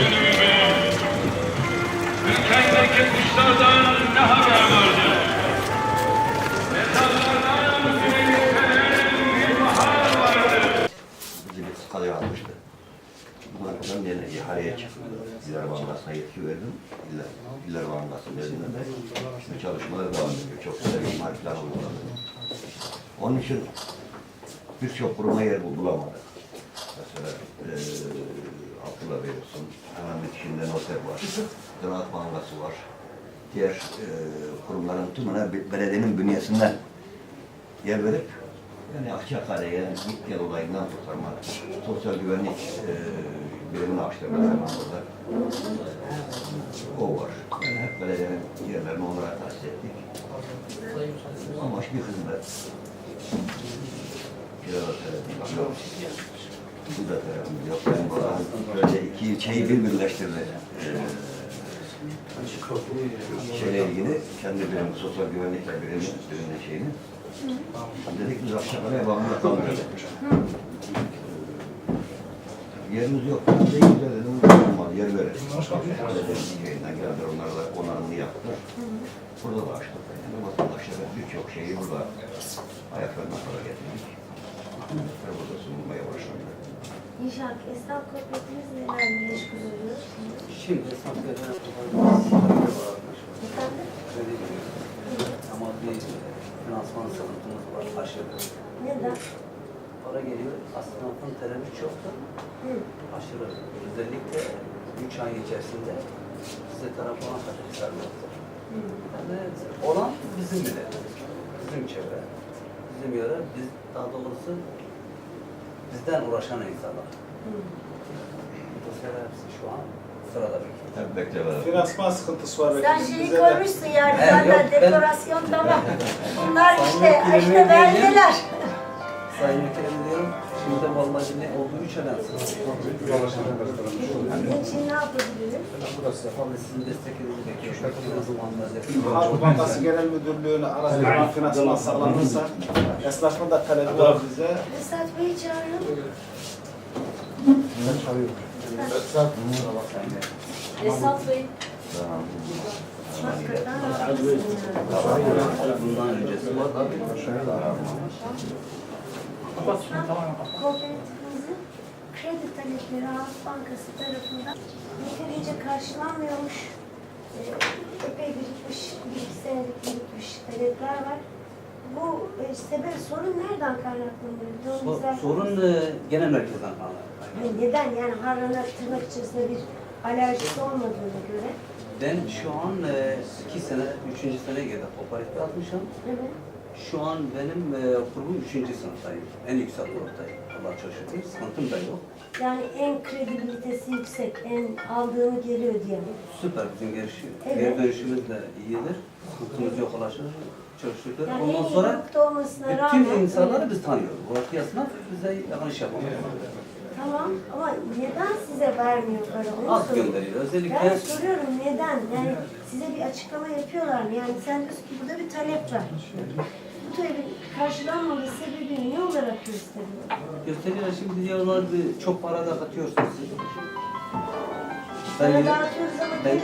günümüme Ülkendeki kuşlardan ne haber vardı? Mezarlardan bir yükselen bir bahar vardı. Bizim kalıyor almıştı. Bunlardan yine ihaleye çıkıldı. İller Bankası'na yetki verdim. İller, İller Bankası'nın elinde de işte çalışmaları devam ediyor. Çok güzel imar planı uyguladı. Onun için birçok kuruma yer bulamadık. Noter var. Ziraat Bankası var. Diğer eee kurumların tümüne be- belediyenin bünyesinden yer verip yani Akçakale'ye git gel olayından kurtarmak, sosyal güvenlik eee birimini açtırmak zamanında o var. Yani hep belediyenin yerlerini onlara tahsis ettik. Amaç bir hizmet. Talebimiz yok. Bu da yok. Yani bana böyle iki ilçeyi bir birleştirdi. Ee, şeyle ilgili kendi birim, sosyal güvenlikle birim, birimle şeyini. Dedik biz Akçakale'ye bağımlı kalmıyoruz. Yerimiz yok. Ne güzel dedim. Olmadı. Yer verelim. Yayından geldiler. Onlar da onarımını yaptılar. Burada da açtık. Yani vatandaşlara birçok şeyi burada ayaklarına kadar getirdik. Ve burada sunulmaya başlandı. İnşaat esnaf kooperatifimiz nelerle meşgul oluyor? Şimdi santrede Efendim? ama bir finansman sıkıntımız var aşırı. Neden? Para geliyor, aslında talebi çoktu. Hı. Aşırı. Özellikle 3 ay içerisinde size tarafına kadar hesap. Yani olan bizim bile. Bizim çevre. Bizim yere, biz daha doğrusu bizden uğraşan insanlar. Bu sefer hepsi şu an sırada bekliyor. Hep beklemeler. Finansman sıkıntısı var. Sen belki şeyi bize de. koymuşsun yani Evet, zaten yok, ben- dekorasyon tamam. Bunlar Sayın işte, işte belgeler. Sayın Vekilim diyorum, şimdi vallahi ne olduğu üç önemli. Ne yapabilirim? Vallahi sizin desteklerinizi. Finansmanlar Halk Bankası Genel Müdürlüğü'nü araştırma finansman sağlanırsa esnafın da talebi var bize. Esat Bey'i çağırın. Esat Bey, Hakikaten haklısın yani. Bundan öncesi var. Kooperatifimizin kredi talepleri Halk Bankası tarafından yeterince karşılanmıyormuş. Ee, Epey birikmiş, bir iki senelik birikmiş talepler var. Bu e, sebep, sorun nereden kaynaklanıyor? So- sorun e, genel merkezden kaynaklanıyor. Yani neden? Yani harana tırnak içerisinde bir alerjisi olmadığına göre. Ben şu an e, iki sene, üçüncü sene girdim. Kooperatif atmışım. Evet. Şu an benim e, kurbum üçüncü sınıftayım. En yüksek gruptayım. Allah çok şükür. Sıkıntım da yok. Yani en kredibilitesi yüksek, en aldığını geliyor diye. Süper bizim geri, Evet. geri dönüşümüz de iyidir. Sıkıntımız yok ulaşır. Çok şükür. Yani Ondan en sonra grupta olmasına rağmen... bütün insanları biz tanıyoruz. Buradaki esnaf bize yakın iş yapamıyor. Tamam ama neden size vermiyor para? Onu Az soruyorum. gönderiyor. Özellikle Ben soruyorum neden? Yani size bir açıklama yapıyorlar mı? Yani sen diyorsun ki burada bir talep var. Bu talebin karşılanmaması sebebi ne olarak gösteriyor? gösteriyor. Şimdi diyorlar bir çok para da katıyorsunuz siz. Para yine- dağıtıyoruz ama ben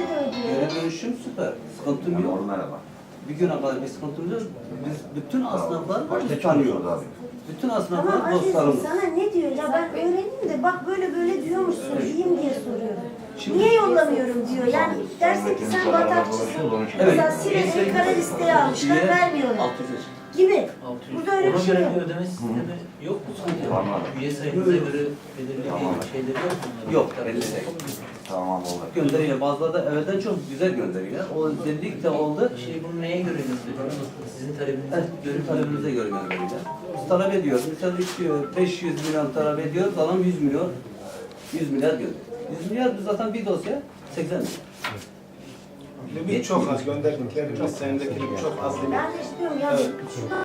geri de dönüşüm süper. Sıkıntım yok. onlara bak. Bir güne kadar bir sıkıntımız yok. Biz bütün asnafları Başta biz tanıyoruz. çalışıyoruz abi. Bütün Tamam asnaflar Aziz'im dostlarımız. sana ne diyor? Ya ben öğreneyim de bak böyle böyle diyormuşsun diyeyim diye soruyorum. Niye yollamıyorum diyor. Yani dersin ki sen batakçısın. Mesela Siverek'i kara listeye almışlar vermiyorlar 600. gibi. 600. Burada öyle bir şey yok. ödeme sistemi yok mu sanki? Tamam. Üye sayınıza göre belirli Tamam. bir şeyleri yok mu? Yok belli değil. Tamam oldu. Gönderiyor. Bazıları da evden çok güzel gönderiyor. O dedik de oldu. Şey bunu neye göre gönderiyor? Sizin talebinize Evet, göre bizim talebimize göre gönderiyor. Biz talep ediyoruz. Mesela istiyor 500 milyon talep ediyoruz. Adam 100 milyon, 100 milyar gönderiyor. 100 milyar biz zaten bir dosya 80 milyon. Limit çok az gönderdiklerimiz senedeki limit çok az limit. Ben de istiyorum ya Evet.